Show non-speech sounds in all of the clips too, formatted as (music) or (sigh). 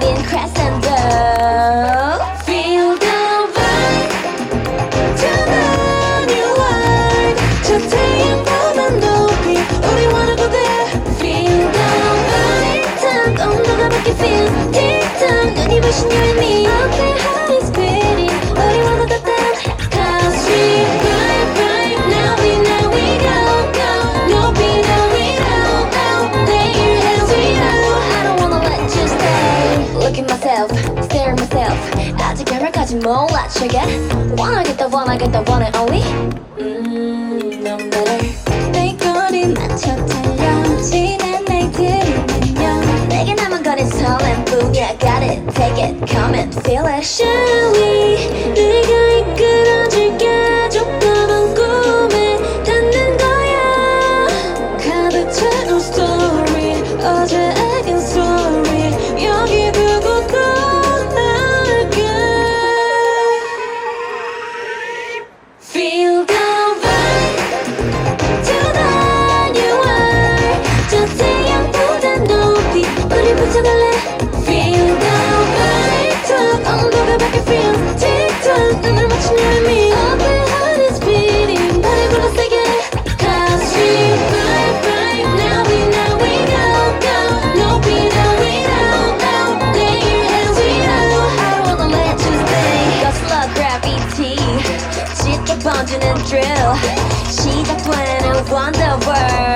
심장 결말까지 몰라 check it Wanna get the one, I get the one and only Mm, no matter 내 거리 맞춰 달려 지난 날들을 내면 내게 남은 건 이 설렘뿐이야 Got it, take it, come and feel it Shall Drill 시작되는 wonder world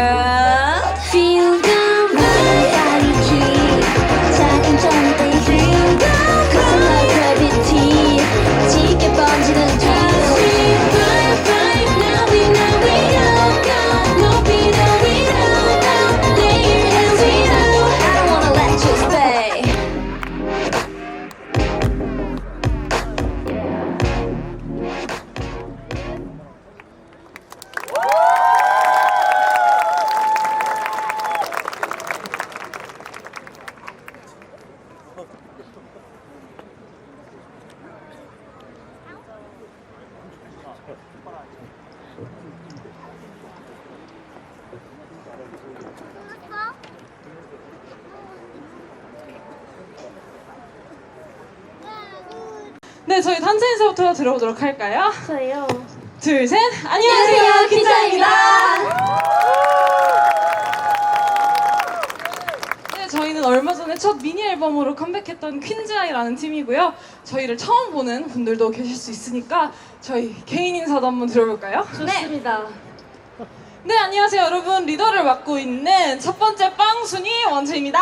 네, 저희 단체 인사부터 들어보도록 할까요? 저요 둘, 셋. 안녕하세요, 안녕하세요, 킨자입니다. 네, 저희는 얼마 전에 첫 미니 앨범으로 컴백했던 퀸즈아이라는 팀이고요. 저희를 처음 보는 분들도 계실 수 있으니까 저희 개인 인사도 한번 들어볼까요? 좋습니다 네, 안녕하세요, 여러분. 리더를 맡고 있는 첫 번째 빵순이 원주입니다.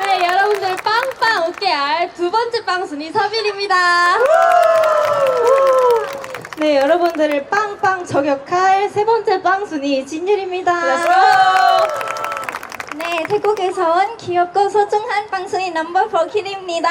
네 여러분들 빵빵 어깨알 두 번째 빵순이 서빈입니다 네 여러분들을 빵빵 저격할 세 번째 빵순이 진율입니다 Let's go! 네, 태국에서 온 귀엽고 소중한 빵순이 넘버 4킬입니다.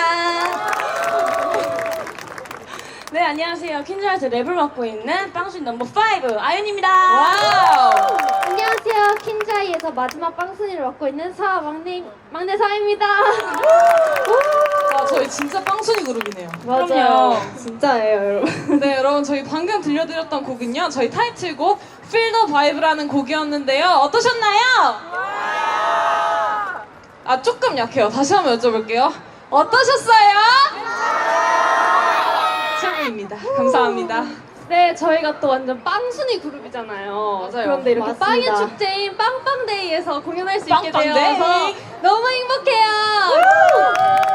네 안녕하세요 퀸즈아이트 랩을 맡고 있는 빵순이 넘버 5 아윤입니다 와우! 안녕하세요. 킨자이에서 마지막 빵순이를 맡고 있는 사 막내 막내 사입니다. 와, 저희 진짜 빵순이 그룹이네요. 그럼요. 진짜예요, 여러분. 네, 여러분 저희 방금 들려드렸던 곡은요. 저희 타이틀곡 Feel the Vibe라는 곡이었는데요. 어떠셨나요? 아, 조금 약해요. 다시 한번 여쭤볼게요. 어떠셨어요? 최고입니다. 감사합니다. 네 저희가 또 완전 빵순이 그룹이잖아요 맞아요. 그런데 이렇게 맞습니다. 빵의 축제인 빵빵데이에서 공연할 수 있게 빵빵데이. 되어서 너무 행복해요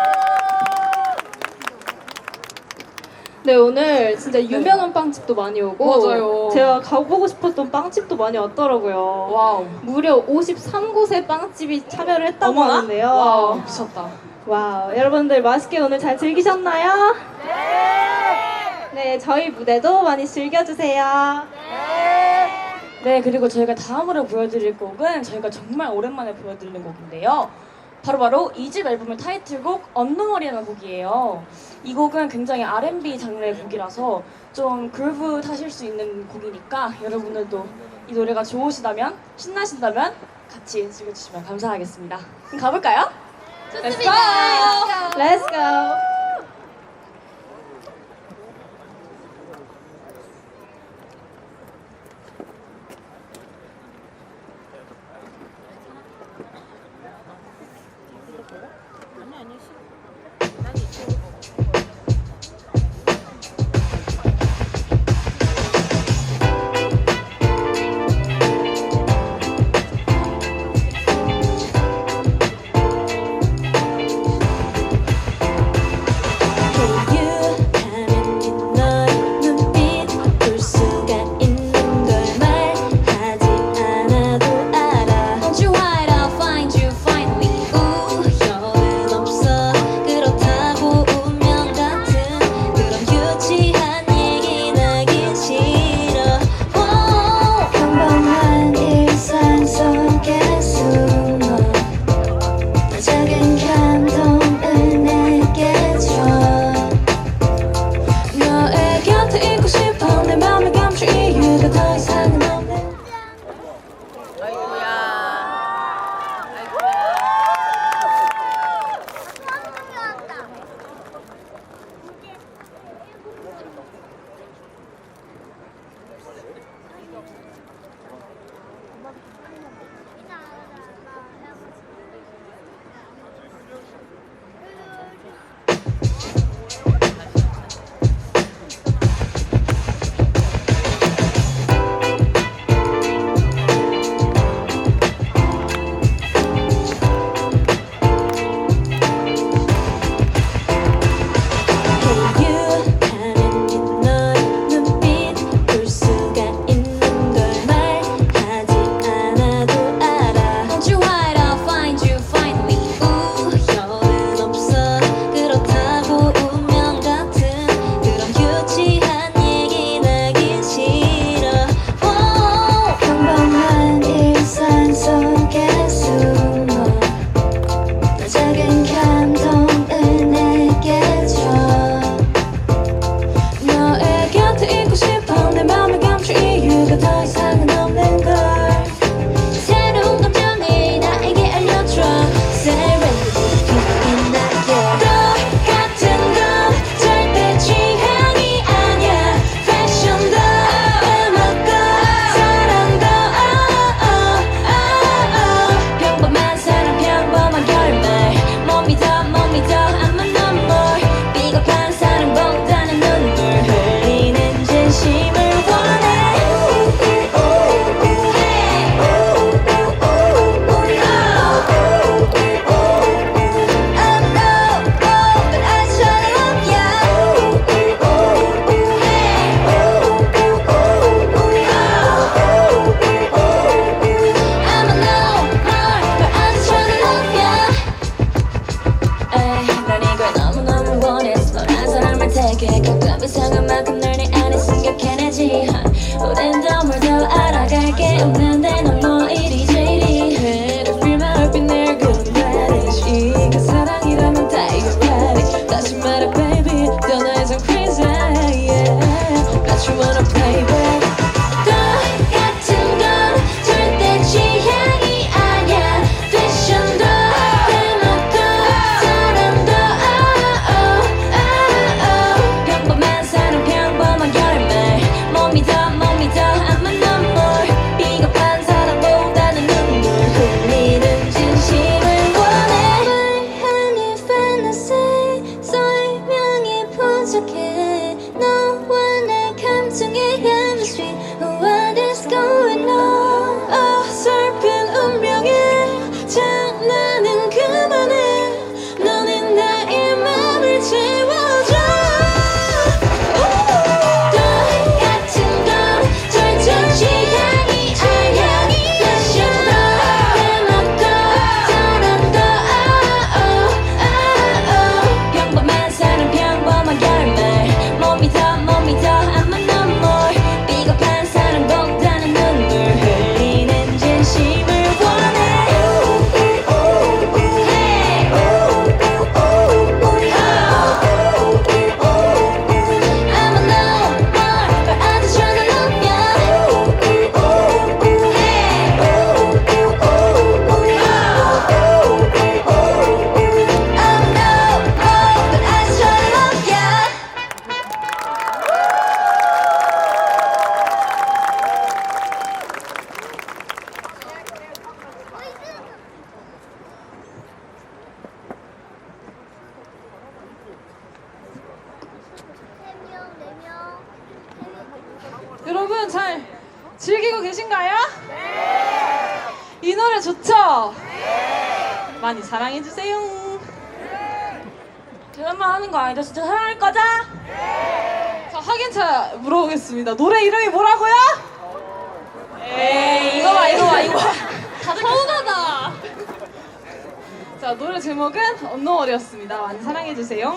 네 오늘 진짜 유명한 빵집도 많이 오고 맞아요. 제가 가보고 싶었던 빵집도 많이 왔더라고요. 와우. 무려 53곳의 빵집이 참여를 했다고 어머나? 하는데요. 와우, 미쳤다. 와우, 여러분들 맛있게 오늘 잘 즐기셨나요? 네. 네, 저희 무대도 많이 즐겨주세요. 네, 그리고 저희가 다음으로 보여드릴 곡은 저희가 정말 오랜만에 보여드리는 곡인데요. 바로 바로 이집 앨범의 타이틀곡 언노머리라는 곡이에요. 이 곡은 굉장히 R&B 장르의 곡이라서 좀 그루브 타실 수 있는 곡이니까 여러분들도 이 노래가 좋으시다면 신나신다면 같이 즐겨주시면 감사하겠습니다. 그럼 가볼까요? Let's go! Let's go! 즐기고 계신가요? 네. 이 노래 좋죠? 네. 많이 사랑해 주세요. 저만 하는 거 아니다. 진짜 사랑할 거죠? 자 확인차 물어보겠습니다. 노래 이름이 뭐라고요? 에이 이거 봐 이거 봐 이거 봐. 다들 서운하다. 자 노래 제목은 언노월이었습니다. 많이 사랑해 주세요.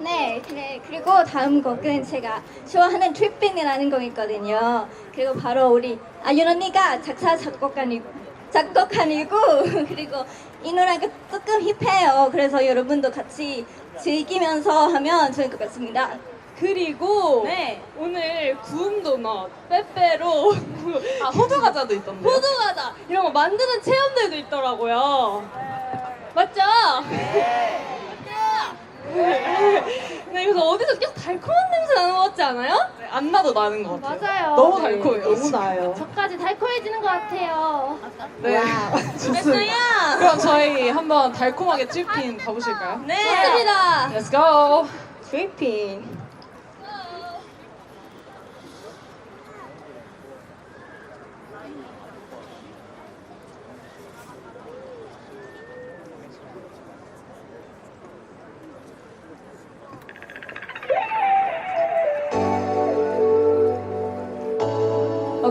네, 그래, 그리고 다음 곡은 제가 좋아하는 트립빈이라는 곡이거든요. 그리고 바로 우리 아윤 언니가 작사 작곡가이고 작곡한이고 (laughs) 그리고 이 노래가 조금 힙해요. 그래서 여러분도 같이 즐기면서 하면 좋을 것 같습니다. 그리고 네. 오늘 구운 도넛, 빼빼로, (laughs) 아 호두 과자도 있던데. 호두 과자 이런 거 만드는 체험들도 있더라고요. 맞죠? 네. 네, 그래서 어디서 계속 달콤한 냄새 나는 것 같지 않아요? 안 나도 나는 것 같아요. 맞아요. 너무 달콤해요. 너무 나요. 저까지 달콤해지는 것 같아요. 네. (laughs) 좋습니다. 그럼 저희 한번 달콤하게 찔핀 가보실까요? 네. 좋습니다. Let's go. 트립빈.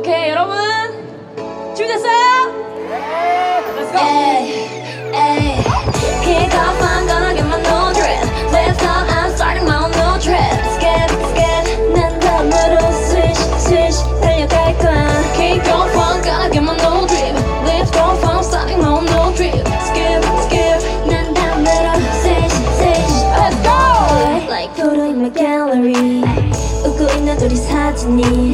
오케이 여러분 준비됐어요? Let's go. Ay, ay. Kick off, I'm gonna get my no drip. Lift up, I'm starting my own new trip. Skip, skip. 난 다음으로 swish, swish. 달려갈 거야. Kick off, I'm gonna get my no drip. Lift off, I'm starting my own new trip. Skip, skip. 난 다음으로 swish, swish. Let's go! Like photo in my gallery. 웃고 있는 우리 사진이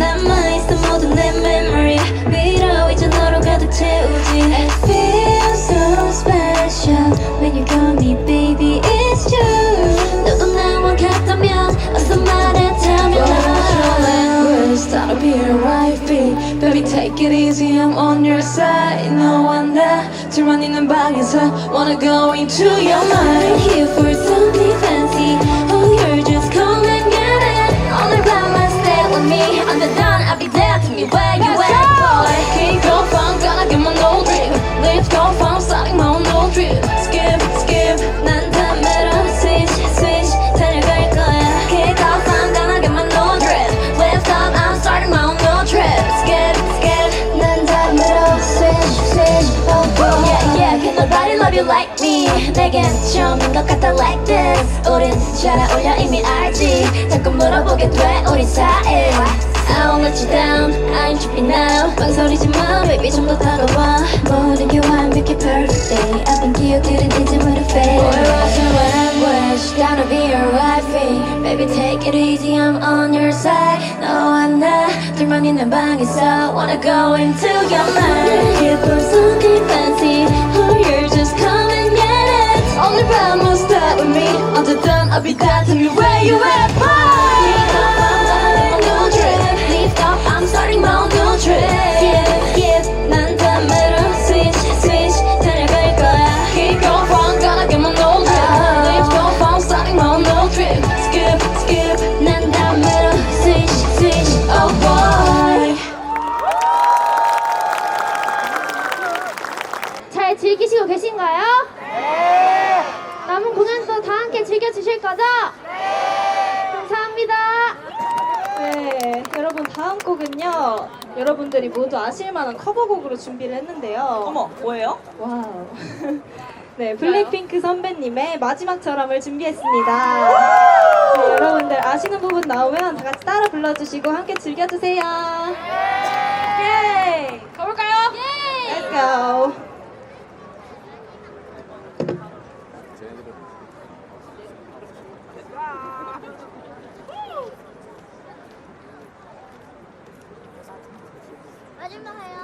take it easy I'm on your side 너와 나 둘만 있는 방에서 Wanna go into your mind Here for something fancy love you like me 내겐 처음인 것 같아 like this 우린 잘 어울려 이미 알지 자꾸 물어보게 돼 우리 사이 I won't let you down I ain't tripping now 망설이지 마 baby 좀 더 다가와 모든 게 완벽해 perfectly 아픈 기억들은 이제부터 fade Boy rush and wish Gotta be your wifey Baby take it easy I'm on your side 너와 나 둘만 있는 방에서 Wanna go into your mind Here for something fancy Oh you're just come and only bad must start with me. Understand, I'll be dead to me where you at, boy. 아실만한 커버곡으로 준비를 했는데요. 어머 뭐예요? 와우. (laughs) 네, 블랙핑크 선배님의 마지막 처럼을 준비했습니다. 네, 여러분들 아시는 부분 나오면 다 같이 따라 불러주시고 함께 즐겨주세요. 예! 가볼까요? Let's go. 마지막 해요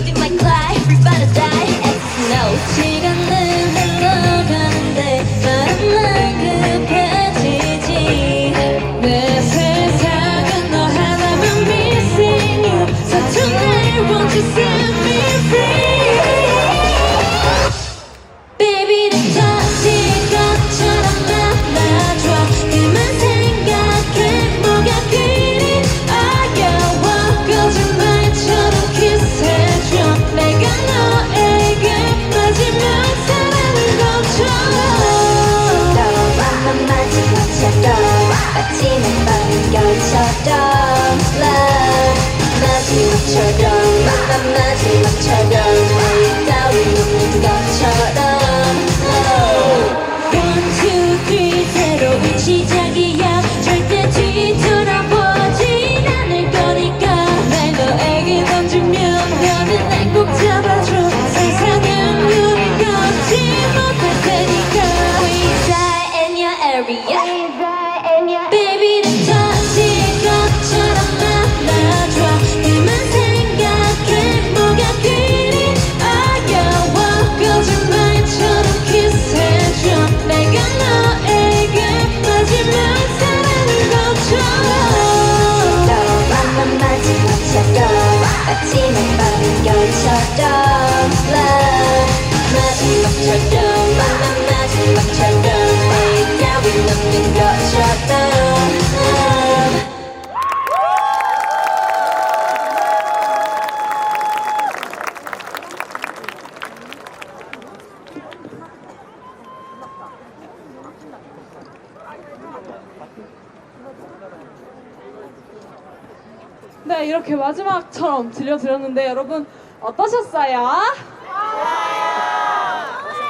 마지막처럼 들려드렸는데 여러분 어떠셨어요?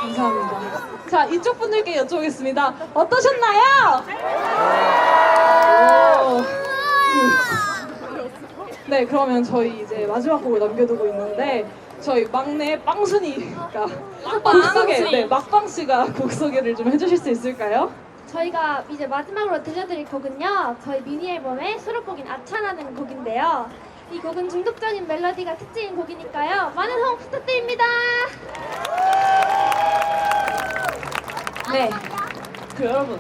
감사합니다. 자, 이쪽 분들께 여쭤보겠습니다. 어떠셨나요? 오. 네, 그러면 저희 이제 마지막 곡을 남겨두고 있는데 저희 막내 빵순이가 곡 소개, 네, 막빵 씨가 곡 소개를 좀 해주실 수 있을까요? 저희가 이제 마지막으로 들려드릴 곡은요. 저희 미니 앨범의 수록곡인 아차라는 곡인데요. 이 곡은 중독적인 멜로디가 특징인 곡이니까요. 많은 호응 부탁드립니다. 네. 그 여러분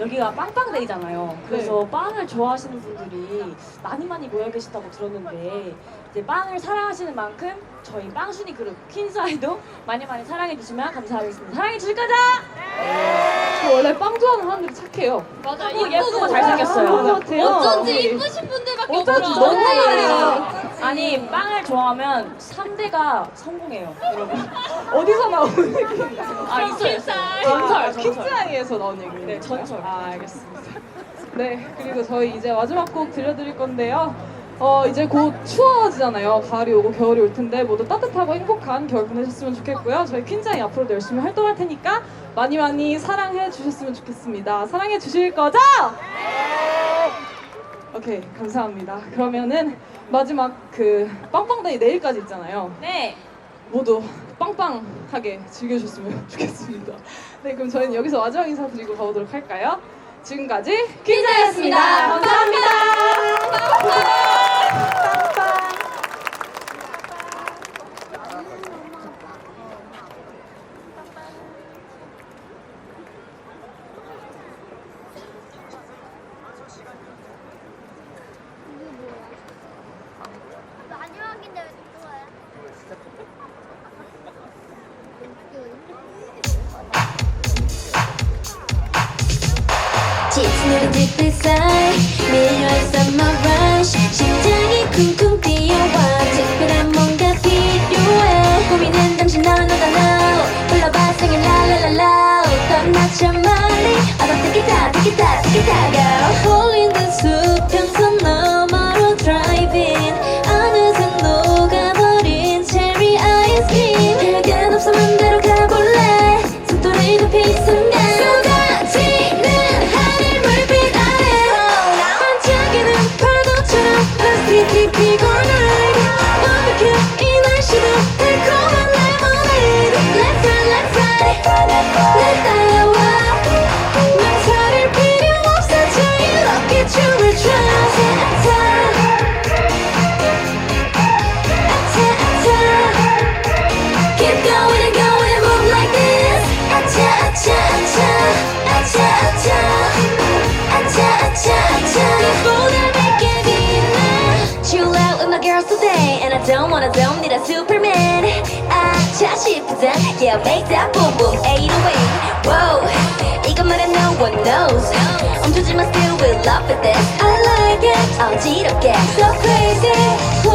여기가 빵빵데이잖아요. 그래서 빵을 좋아하시는 분들이 많이 많이 모여 계시다고 들었는데 이제 빵을 사랑하시는 만큼 저희 빵순이 그룹 퀸사이도 많이 많이 사랑해 주시면 감사하겠습니다. 사랑해 주실 거죠? 저 원래 빵 좋아하는 사람들이 착해요. 맞아. 예쁘고 잘생겼어요. 어쩐지 이쁘신 분들밖에 어쩐지 없어. 너무 잘해요. 아니 빵을 좋아하면 3대가 성공해요, 여러분. 어디서 나오는 얘기인가요? 아 있어요. 퀸사이. 전설, 전설. 퀸즈아이에서 나온 얘기예요. 네, 전설. 아, 알겠습니다. 네, 그리고 저희 이제 마지막 곡 들려드릴 건데요. 어, 이제 곧 추워지잖아요. 가을이 오고 겨울이 올 텐데 모두 따뜻하고 행복한 겨울 보내셨으면 좋겠고요. 저희 퀸즈아이 앞으로도 열심히 활동할 테니까 많이 많이 사랑해 주셨으면 좋겠습니다. 사랑해 주실 거죠? 네! 오케이, 감사합니다. 그러면은 마지막 그 빵빵데이 내일까지 있잖아요. 네. 모두 빵빵하게 즐겨주셨으면 (laughs) 좋겠습니다. 네, 그럼 저희는 여기서 마지막 인사 드리고 가보도록 할까요? 지금까지 퀸즈였습니다. 감사합니다. Thank. don't wanna zone, need a Superman. I just shift that, yeah, make that boom boom eight away. Whoa, 이것만은 no one knows. 움츠지만 still we love for this. I like it, I'll get so crazy.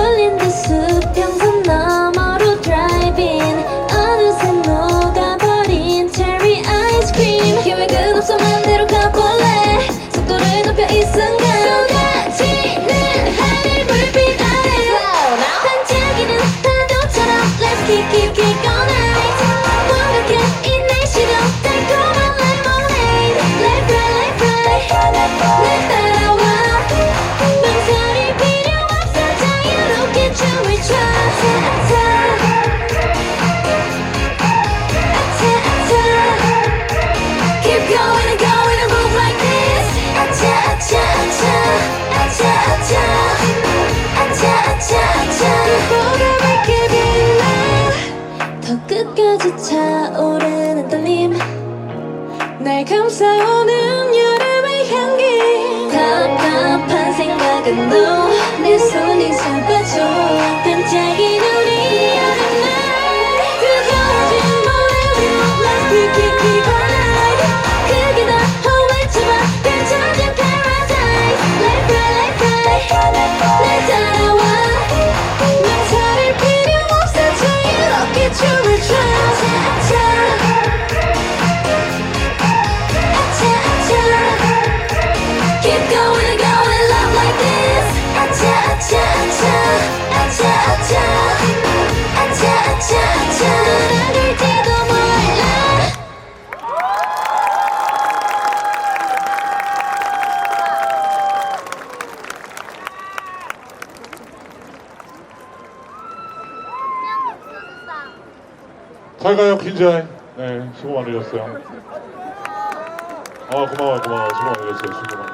아 고마워요 고마워요. 고마워요 제 친구만